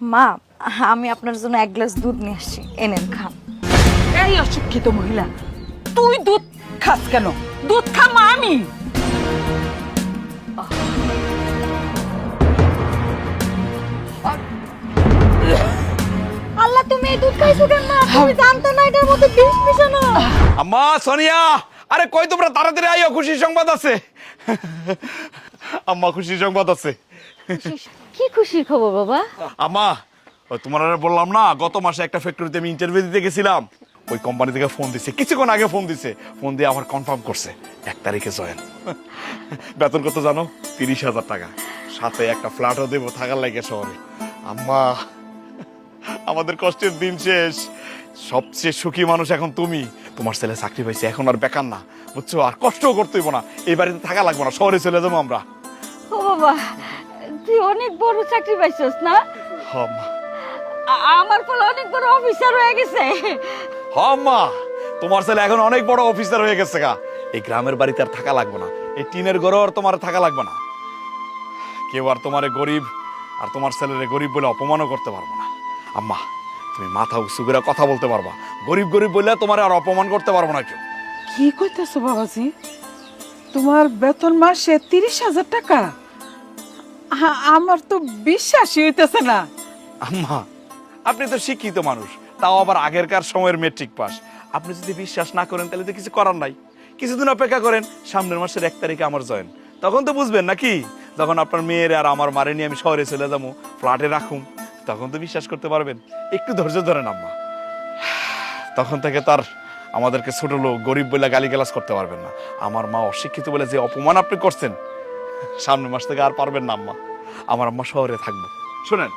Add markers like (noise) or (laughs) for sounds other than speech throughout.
মা আমি আপনার জন্য এক গ্লাস দুধ নিয়ে আসছি। এনেন খান। এই অশিক্ষিত মহিলা তুই দুধ খাস কেন? দুধ খাম আমি। আল্লাহ তুমি এই দুধ খাইছো কেন মা? তুমি জানতো না এটার মধ্যে বিষ মিশানো। আম্মা সোনিয়া! আরে কই তোমরা? তাড়াতাড়ি আইও খুশি সংবাদ আছে। আম্মা খুশি সংবাদ আছে। কি খুশির খবর বাবা? আম্মা তোমার আর বললাম না গত মাসে একটা ফ্যাক্টরিতে আমি ইন্টারভিউ দিতে গেছিলাম। ওই কোম্পানি থেকে ফোন দিছে। কিছুক্ষণ আগে ফোন দিছে। ফোন দিয়ে আমার কনফার্ম করছে। এক তারিখে জয়েন বেতন কত জানো? তিরিশ হাজার টাকা। সাথে একটা ফ্ল্যাটও দেবো থাকার লাগে শহরে। আম্মা আমাদের কষ্টের দিন শেষ। সবচেয়ে সুখী মানুষ এখন তুমি। তোমার ছেলে চাকরি পাইছে এখন আর বেকার না। বুঝছ? আর কষ্টও করতে হইবো না। এই বাড়িতে থাকা লাগবে না। শহরে চলে যাব আমরা। ও বাবা তুই অনেক বড় চাকরি পাইছস না? হ আম্মা আমার ফলে অনেক বড় অফিসার হয়ে গেছে। হ আম্মা তোমার ছেলে এখন অনেক বড় অফিসার হয়ে গেছে গা। এই গ্রামের বাড়িতে আর থাকা লাগবে না। এই টিনের ঘরে আর তোমার থাকা লাগবে না। কেউ আর তোমারে গরিব আর তোমার ছেলেরে গরিব বলে অপমানও করতে পারব না। আম্মা তুমি মাথা উঁচু করে কথা বলতে পারবা। গরিব গরিব বললে তোমার আর অপমান করতে পারব না কেউ। কি কইতেছো বাবাজি? তোমার বেতন মাসে তিরিশ হাজার টাকা। আমার তো বিশ্বাসই হইতেছে না। আম্মা, আপনি তো শিক্ষিত মানুষ, তাও আবার আগেরকার সময়ের মেট্রিক পাস আপনি যদি বিশ্বাস না করেন, তাহলে তো কিছু করার নাই। কিছুদিন অপেক্ষা করেন, সামনের মাসের এক তারিখে আমার জয়েন। তখন তো বুঝবেন নাকি? যখন আপনার মেয়ের আর আমার মারে নিয়ে আমি শহরে চলে যাব ফ্ল্যাটে রাখুম, তখন তো বিশ্বাস করতে পারবেন। একটু ধৈর্য ধরেন আম্মা। তখন থেকে তার আমাদেরকে ছোট লোক, গরিব বলে গালিগালাজ করতে পারবেন না। আমার মা অশিক্ষিত বলে যে অপমান আপনি করছেন সামনের মাস থেকে আর পারবেন না, আম্মা। আমার আম্মা শহরে থাকব। শুনেন,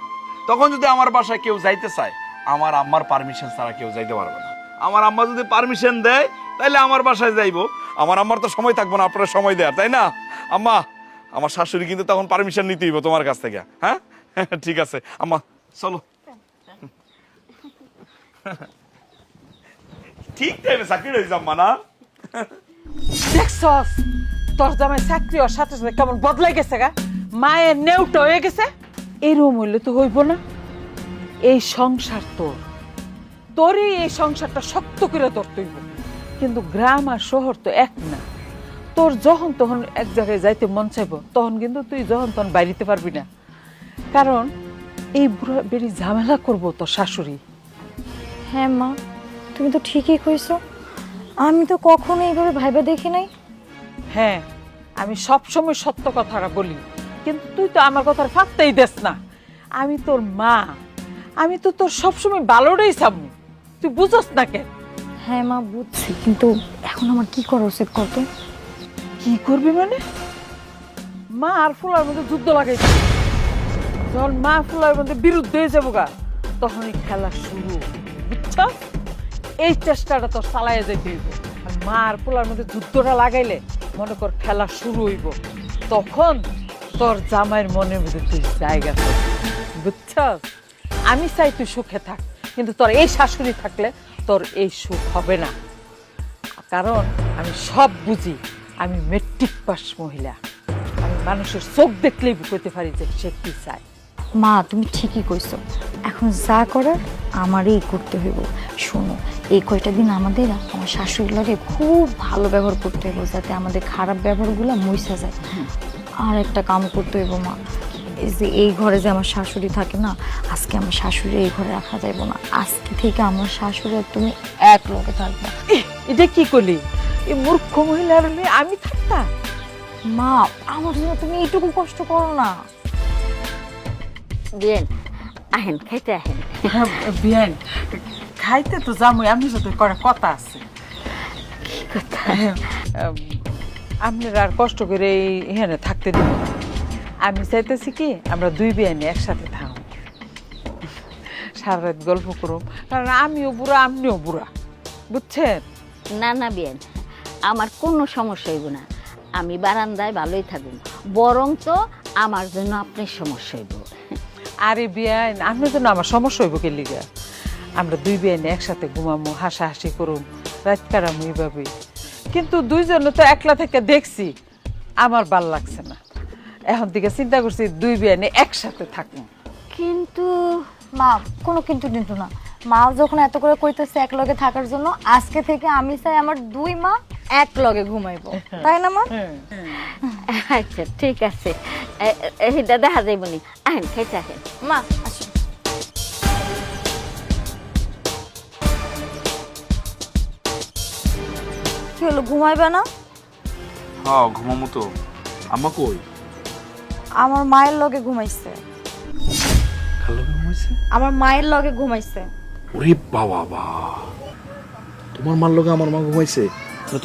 তখন যদি আমার বাসায় কেউ যাইতে চায়, আমার আম্মার পারমিশন ছাড়া কেউ যাইতে পারবে না। আমার আম্মা যদি পারমিশন দেয় তাহলে আমার বাসায় যাইবো। আমার আম্মার তো সময় থাকব না, আপনার সময় দেয়ার, তাই না? আম্মা, আমার শাশুড়ি কিন্তু তখন পারমিশন নিতেই হইবো তোমার কাছ থেকে হ্যাঁ? (laughs) ঠিক আছে, আম্মা, চলো। (laughs) ঠিক টাইমে চাকরি রয়েছে আম্মা না তোর জামাই চাকরি হওয়ার সাথে সাথে কেমন বদলাই গেছে গা? মায়ের নেউটা হয়ে গেছে। এরম হইলে তো হইব না। এই সংসার তোর। তোরই এই সংসারটা শক্ত করে ধরতে হইব কিন্তু গ্রাম আর শহর তো এক না। তোর যখন তখন এক জায়গায় যাইতে মন চাইব, তখন কিন্তু তুই যখন তখন বাইরিতে পারবি না। কারণ এই বুড়া বেরি ঝামেলা করব তোর শাশুড়ি। হ্যাঁ মা, তুমি তো ঠিকই কইছো। আমি তো কখনো এইভাবে ভাইবা দেখি নাই। হ্যাঁ আমি সব সময় সত্য কথাটা বলি। কিন্তু তুই তো আমার কথার ফাঁকতেই দেস না। আমি তোর মা। আমি তো তোর সবসময় ভালোটাই চাবো তুই বুঝস না কেন? হ্যাঁ মা বুঝছি। কিন্তু এখন আমার কি করা উচিত কত কি করবি মানে? মা আর ফুলার মধ্যে যুদ্ধ লাগাইছে যখন মা ফুলার মধ্যে বিরুদ্ধে হয়ে যাব গা তখনই খেলা শুরু। বুঝছ এই চেষ্টাটা তোর চালাইয়া যেতে হইব। আর মা আর ফুলার মধ্যে যুদ্ধটা লাগাইলে মনে কর খেলা শুরু হইব, তখন তোর জামাইয়ের মনের মধ্যে তুই জায়গা। বুঝছ আমি চাই তুই সুখে থাক, কিন্তু তোর এই শাশুড়ি থাকলে তোর এই সুখ হবে না কারণ আমি সব বুঝি, আমি মেট্রিক পাস মহিলা, আমি মানুষের চোখ দেখলেই বুঝতে পারি যে সে কি চায় মা তুমি ঠিকই কইছো। এখন যা করার আমারই করতে হইব। শোনো এই কয়টা দিন আমাদের আমার শাশুড়ি লাগে খুব ভালো ব্যবহার করতে হইব যাতে আমাদের খারাপ ব্যবহারগুলো মুইসা যায়। আর একটা কাম করতে হইব মা এই যে এই ঘরে যে আমার শাশুড়ি থাকে না আজকে আমার শাশুড়ি এই ঘরে রাখা যাইব না। আজকে থেকে আমার শাশুড়ি আর তুমি এক লোকে থাকবে। এটা কি করলি এই মূর্খ মহিলার হলে আমি থাকতাম মা আমার জন্য তুমি এইটুকু কষ্ট করো না। বিয়েন আহেন খাইতে আহেন বিয়ান খাইতে তো যামই আমি সাথে করা কথা আছে কি কথা আপনার আর কষ্ট করে এই এখানে থাকতে দিব আমি চাইতেছি কি আমরা দুই বিয়ানি একসাথে থাকুন সারা রাত গল্প করুম কারণ আমিও বুড়া আপনিও বুড়া বুঝছেন না না বিয়েন আমার কোনো সমস্যা হইব না আমি বারান্দায় ভালোই থাকুন বরং তো আমার জন্য আপনার সমস্যা হইব আরে বিয়ান আপনি না আমার সমস্যা হইব কে লিগা? আমরা দুই বিয়ানি একসাথে ঘুমামো, হাসাহাসি করুম, রাত কাটামো এইভাবে কিন্তু দুইজনে তো একলা থেকে দেখছি, আমার ভালো লাগছে না। এখন থেকে চিন্তা করছি দুই বিয়ানি একসাথে থাকব। কিন্তু, মা, কোনো কিন্তু কিন্তু না। মা যখন এত করে কইতেছে এক লগে থাকার জন্য, আজকে থেকে আমি চাই আমার দুই মা এক লগে ঘুমাইবো। তাই না মা? আচ্ছা ঠিক আছে। এ- এ- এইটা দেখা যাইব নি। আহেন খাইতে আহেন। মা আসো কি হলো ঘুমাইবে না? হ্যাঁ ঘুমামু তো। আম্মা কই? আমার মায়ের লগে ঘুমাইছে। ভালো ঘুমাইছে? আমার মায়ের লগে ঘুমাইছে। ওরে বাবা। বা তোমার মার লগে আমার মা ঘুমাইছে?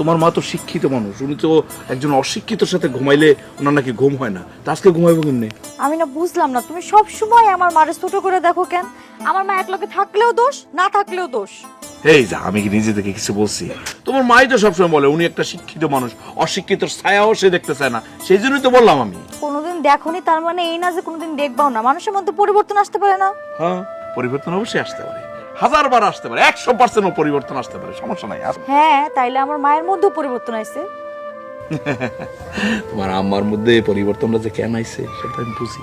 তোমার মা তো শিক্ষিত মানুষ উনি তো একজন অশিক্ষিতর সাথে ঘুমাইলে ওনার নাকি ঘুম হয় না। তা আজকে ঘুমাইবো কেমনে? আমি না বুঝলাম না তুমি সব সময় আমার মারে ছোট করে দেখো কেন? আমার মা এক লগে থাকলেও দোষ না থাকলেও দোষ। এই যা আমি কি নিজে থেকে কিছু বলছি? তোমার মাই তো সবসময় বলে উনি একটা শিক্ষিত মানুষ অশিক্ষিত ছায়াও সে দেখতে চায় না। সেই জন্যই তো বললাম আমি। কোনোদিন দেখোনি তার মানে এই না যে কোনোদিন দেখবাও না। মানুষের মধ্যে পরিবর্তন আসতে পারে না। হ্যাঁ পরিবর্তন অবশ্যই আসতে পারে। হাজার বার আসতে পারে একশো পার্সেন্ট পরিবর্তন আসতে পারে সমস্যা নাই। হ্যাঁ তাইলে আমার মায়ের মধ্যেও পরিবর্তন আইছে। (laughs) তোমার আম্মার মধ্যে পরিবর্তনটা যে কেন আইছে সেটা আমি বুঝি।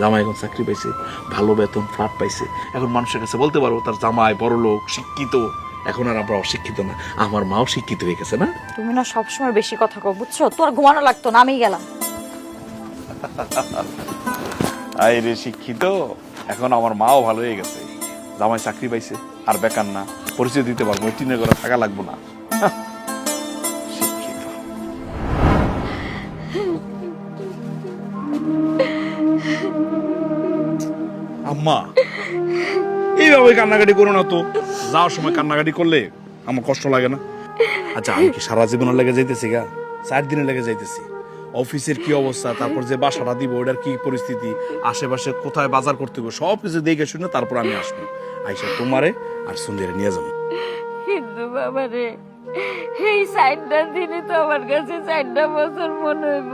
জামাই এখন চাকরি পাইছে ভালো বেতন ফ্ল্যাট পাইছে। এখন মানুষের কাছে বলতে পারব তার জামাই বড় লোক শিক্ষিত। এখন আর আমরা অশিক্ষিত না আমার মাও শিক্ষিত হয়ে গেছে না? তুমি না সবসময় বেশি কথা কও বুঝছ? তোর ঘুমানো লাগতো না আমি গেলাম। (laughs) আই রে শিক্ষিত এখন আমার মাও ভালো হয়ে গেছে। জামাই চাকরি পাইছে, আর বেকার না। পরিচয় দিতে পারব টিনের ঘরে থাকা লাগবো না। আম্মা, এইভাবে কান্নাকাটি করো না তো। যাওয়ার সময় কান্নাকাটি করলে আমার কষ্ট লাগে না। আচ্ছা আমি কি সারা জীবনের লেগে যাইতেছি গা? চার দিনে লেগে যাইতেছি। অফিসের কি অবস্থা, তারপর যে বাসাটা দিব, ওটার কি পরিস্থিতি, আশেপাশে কোথায় বাজার করতে হবে সব কিছু দেখে শুনে তারপর আমি আসব। আইসা তোমারে আর সুন্দরে নিয়ে যাব। কিন্তু বাবা রে এই সাইডটা দিনই তো আমার কাছে চারটা বছর মনে হইব।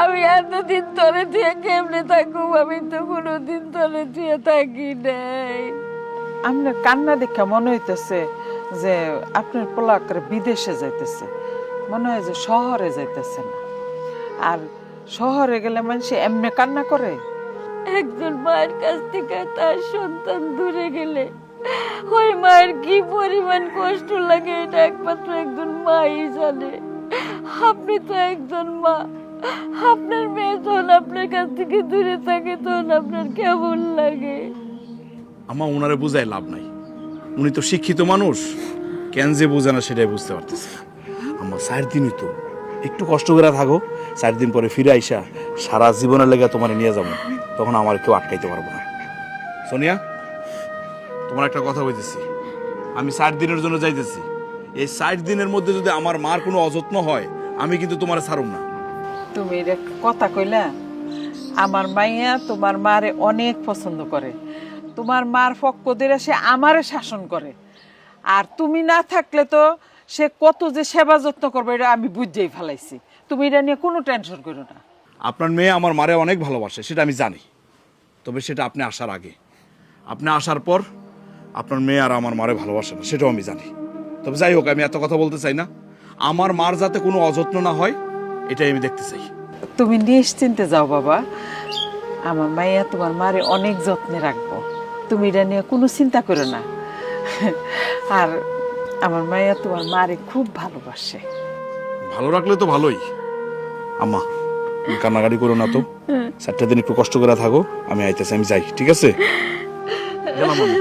আমি এতদিন ধরে দিয়ে কেমনে থাকুম? আমি তো কোনোদিন ধরে দিয়ে থাকি নাই। আপনার কান্না দেখে মনে হইতেছে যে আপনার পোলা করে বিদেশে যাইতেছে। মনে হয় যে শহরে যাইতেছে না। আর শহরে গেলে মানুষ এমনি কান্না করে? একজন মায়ের কাছ থেকে তার সন্তান দূরে গেলে, ওই মায়ের কি পরিমাণ কষ্ট লাগে এটা একমাত্র একজন মাই জানে। আপনি তো একজন মা। আপনার মেয়ে যখন আপনার কাছ থেকে দূরে থাকে, তখন আপনার কেমন লাগে? আমার ওনারে বুঝাই লাভ নাই। উনি তো শিক্ষিত মানুষ। কেন যে বোঝে না সেটাই বুঝতে পারতেছে আমার চার দিনই তো একটু কষ্ট করে থাকো চার দিন পরে ফিরে আইসা সারা জীবনের লেগে তোমার নিয়ে যাব, তখন আমার কেউ আটকাইতে পারব না। সোনিয়া, তোমার একটা কথা বলতেছি। আমি ষাট দিনের জন্য যাইতেছি। এই ষাট দিনের মধ্যে যদি আমার মার কোনো অযত্ন হয়, আমি কিন্তু তোমার ছাড়ুম না। তুমি কথা কইলা, আমার মাইয়া তোমার মারে অনেক পছন্দ করে। তোমার মার পক্ষ দিয়ে সে আমারে শাসন করে। আর তুমি না থাকলে তো সে কত যে সেবা যত্ন করবে এটা আমি বুঝেই ফেলাইছি। তুমি এটা নিয়ে কোনো টেনশন করো না। আপনার মেয়ে আমার মারে অনেক ভালোবাসে সেটা আমি জানি। তবে সেটা আপনি আসার আগে। আপনি আসার পর আপনার মেয়ে আর আমার মারে ভালোবাসে না সেটাও আমি জানি। তবে যাই হোক আমি এত কথা বলতে চাই না। আমার মার যাতে কোনো অযত্ন না হয় এটাই আমি দেখতে চাই। তুমি নিশ্চিন্তে যাও বাবা। আমার মাইয়া তোমার মারে অনেক যত্নে রাখব। তুমি এটা নিয়ে কোনো চিন্তা করো না। আর আমার মাইয়া তোমার মারে খুব ভালোবাসে। ভালো রাখলে তো ভালোই। আম্মা তুমি কান্নাকাটি করো না তো। চারটা দিন একটু কষ্ট করে থাকো আমি আইতেছি আমি যাই ঠিক আছে? গেলাম আমি।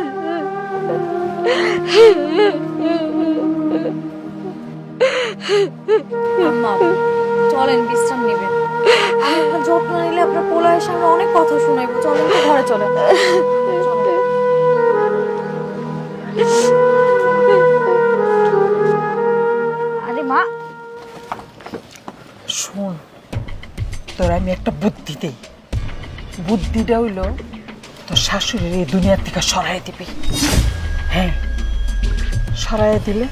আম্মা চলেন বিশ্রাম নেবেন। আপনার যত্ন নিলে আপনার পোলায়ের সামনে অনেক কথা শোনাইবো। চলেন ঘরে চলেন। আরে শোন তোর আমি একটা বুদ্ধি দেই। বুদ্ধিটা হইল তোর শাশুড়ির এই দুনিয়ার থেকে সরাই দিবি। হ্যাঁ সরাই দিলে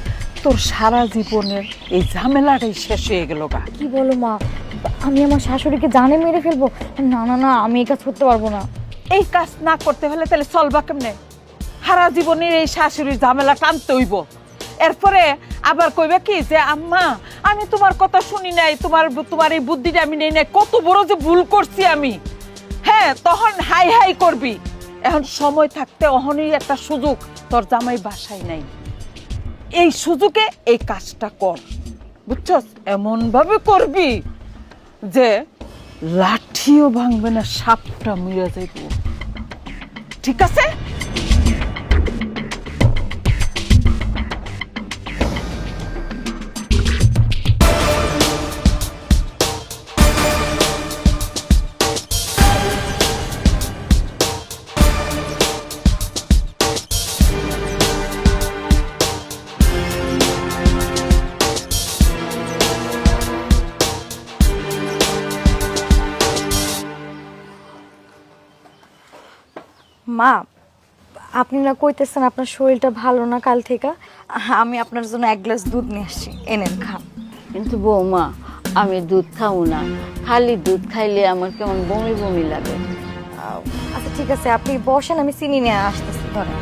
তোর সারা জীবনের এই ঝামেলাটাই শেষ হয়ে গেল গা। কি বলো মা আমি আমার শাশুড়িকে জানে মেরে ফেলব? না না না আমি এই কাজ করতে পারব না। এই কাজ না করতে হলে তাহলে চলবা কেমনে? সারা জীবনের এই শাশুড়ির ঝামেলা টানতে হইব। এরপরে আবার কইবে কি যে, আম্মা, আমি তোমার কথা শুনি নাই, তোমার তোমার এই বুদ্ধিটা আমি নেই নাই, কত বড় যে ভুল করছি আমি। হ্যাঁ তখন হাই হাই করবি। এখন সময় থাকতে অহনই একটা সুযোগ, তোর জামাই বাসায় নাই। এই সুযোগে এই কাজটা কর। বুঝছস? এমন ভাবে করবি যে লাঠিও ভাঙবে না, সাপটা মিলে যাইব। ঠিক আছে? মা আপনি না কইতেছেন আপনার শরীরটা ভালো না কাল থেকে। আমি আপনার জন্য এক গ্লাস দুধ নিয়ে আসছি। এনেন খান। কিন্তু বৌমা আমি দুধ খাব না। খালি দুধ খাইলে আমার কেমন বমি বমি লাগে। আচ্ছা ঠিক আছে আপনি বসেন আমি চিনি নিয়ে আসতেছি ধরেন।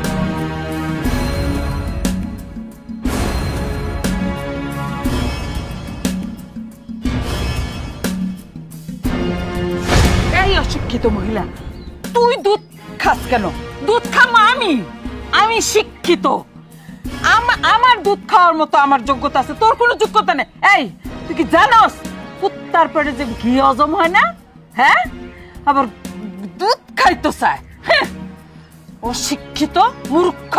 অশিক্ষিত মহিলা তুই দুধ খাস কেন? দুধ খাম আমি। আমি শিক্ষিত। আমার দুধ খাওয়ার মতো আমার যোগ্যতা আছে। তোর কোনো যোগ্যতা নেই। এই, তুই কি জানোস? কুত্তার পেটে যে ঘি হজম হয় না? হ্যাঁ? আবার দুধ খাইতো চায়। হ্যাঁ? অশিক্ষিত মূর্খ।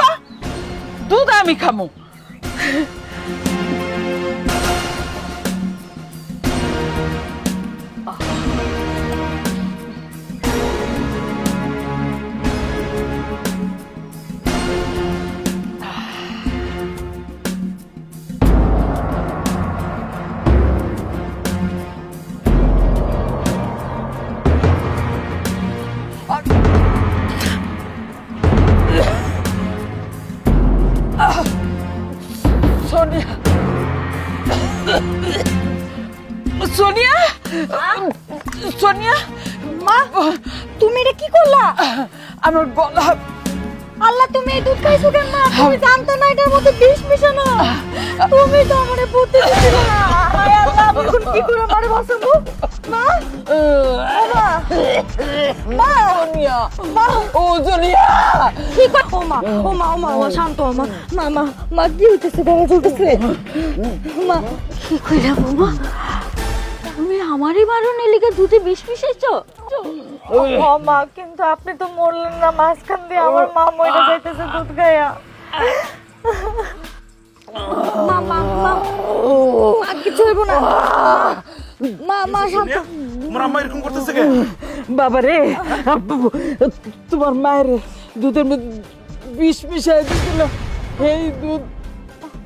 দুধ আমি খামু। আমার গলা। আল্লাহ তুমি এই দুধ খাইছো কেন মা? তুমি জানতো না এটার মধ্যে বিষ মিশানো তুমি তো আমারে বুদ্ধি দিছিলে না। হায় আল্লাহ আমি এখন কি করে মারে বাঁচাবো মা? মা? মা সোনিয়া মা। ও সোনিয়া কি কর ও মা ও মা ও মা ও শান্ত মা। মা মা মা কি হইতেছে? গলা চলতেছে। মা কি কইরা বৌমা আমারই মারণ এলিকে দুধে বিষ মিশাইছো? ও মা কিন্তু আপনি তো মরলেন না মাঝখান দিয়ে আমার মা মরে যাইতেছে দুধ গায়া মা মা মা মা কিছু হইব না। মা মা শান্ত। তোমার আম্মা এরকম করতেছে কে? বাবা রে তোমার মায়ের দুধের মধ্যে বিষ মিশাই দিছিল। এই দুধ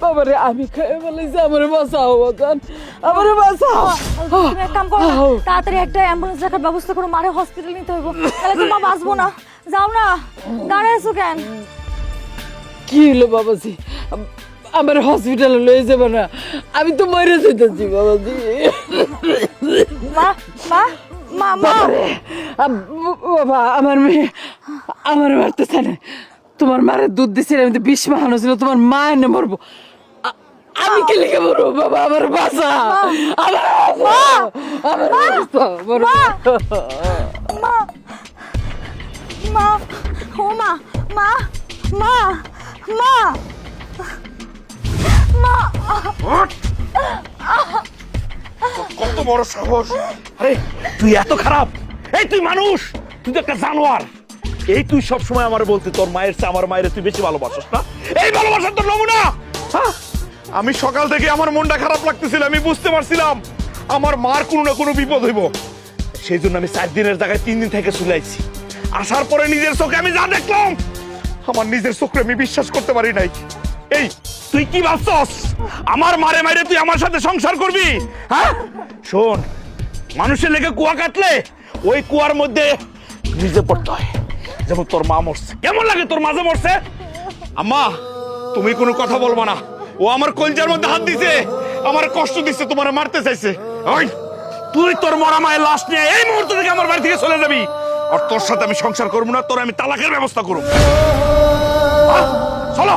বাবা রে আমি খেয়ে ফেলেছি আমার বাঁচাও বাজান আমার বাঁচাও। তুমি এক কাম করো না, তাড়াতাড়ি একটা অ্যাম্বুলেন্স রাখার ব্যবস্থা করো মারে হসপিটাল নিতে হইব। তাহলে তো মা বাঁচবো না। যাও না। দাঁড়ায় আছো কেন? কি হলো বাবাজি? আমার হসপিটালে লয়ে যাবে না। আমি তো মরে যেতেছি বাবাজি। মা মা মা মা। বাবা আমার মেয়ে আমার মারতে চায় না। তোমার মারে দুধ দিছিল আমি তো বিষ মাহানো ছিল তোমার মা এনে মরবো। আমি কে লিখে মরবো বাবা আমার বাসা আমার বাসা আমার মা মা ও মা মা মা মা মা। কত বড় সাহস। আরে তুই এত খারাপ। এই তুই মানুষ তুই তো একটা জানোয়ার। এই তুই সব সময় আমার বলতে তোর মায়ের চেয়ে আমার মায়ের তুই বেশি ভালোবাসিস না? এই ভালোবাসার তোর নমুনা। হ্যাঁ? আমি সকাল থেকে আমার মনটা খারাপ লাগতেছিল, আমি বুঝতে পারছিলাম আমার মার কোনো না কোনো বিপদ হইব। সেই জন্য আমি চার দিনের জায়গায় তিন দিন থেকে চুলাইছি আসার পরে নিজের চোখে আমি যা দেখলাম, আমার নিজের চোখে আমি বিশ্বাস করতে পারি নাই। এই, তুই কি ভাবছস? আমার মারে মারে তুই আমার সাথে সংসার করবি? হ্যাঁ? শোন, মানুষের লেগে কুয়া কাটলে ওই কুয়ার মধ্যে নিজে পড়তে হয়। যেমন তোর মা মরছে। কেমন লাগে তোর মাঝে মরছে? আম্মা, তুমি কোনো কথা বলব না। ও আমার কলজার মধ্যে হাত দিছে। আমার কষ্ট দিচ্ছে তোমার মারতে চাইছে। ওই, তুই তোর মরা মায়ের লাশ নিয়ে এই মুহূর্ত থেকে আমার বাড়ি থেকে চলে যাবি। আর তোর সাথে আমি সংসার করব না, তোর আমি তালাকের ব্যবস্থা করব। চলো।